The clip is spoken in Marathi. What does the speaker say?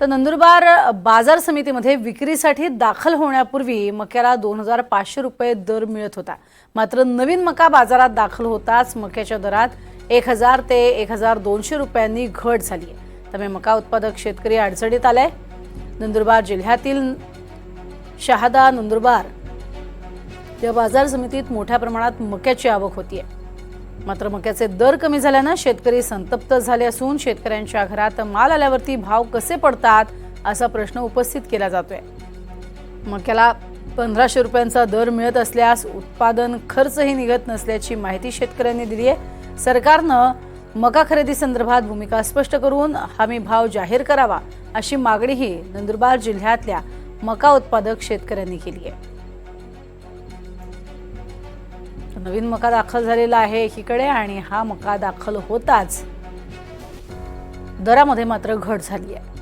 तर नंदुरबार बाजार समितीमध्ये विक्रीसाठी दाखल होण्यापूर्वी मक्याला दोन हजार पाचशे रुपये दर मिळत होता. मात्र नवीन मका बाजारात दाखल होताच मक्याच्या दरात एक हजार ते एक हजार दोनशे रुपयांनी घट झाली आहे त्यामुळे मका उत्पादक शेतकरी अडचणीत आलाय. नंदुरबार जिल्ह्यातील शहादा नंदुरबार या बाजार समितीत मोठ्या प्रमाणात मक्याची आवक होती आहे मात्र मक्याचे दर कमी झाल्यानं शेतकरी संतप्त झाले असून शेतकऱ्यांच्या घरात माल आल्यावरती भाव कसे पडतात असा प्रश्न उपस्थित केला जातोय. मक्याला पंधराशे रुपयांचा दर मिळत असल्यास उत्पादन खर्चही निघत नसल्याची माहिती शेतकऱ्यांनी दिली आहे. सरकारनं मका खरेदी संदर्भात भूमिका स्पष्ट करून हमी भाव जाहीर करावा अशी मागणीही नंदुरबार जिल्ह्यातल्या मका उत्पादक शेतकऱ्यांनी केली आहे. नवीन मका दाखल झालेला आहे एकीकडे आणि हा मका दाखल होताच. दरामध्ये मात्र घट झाली आहे.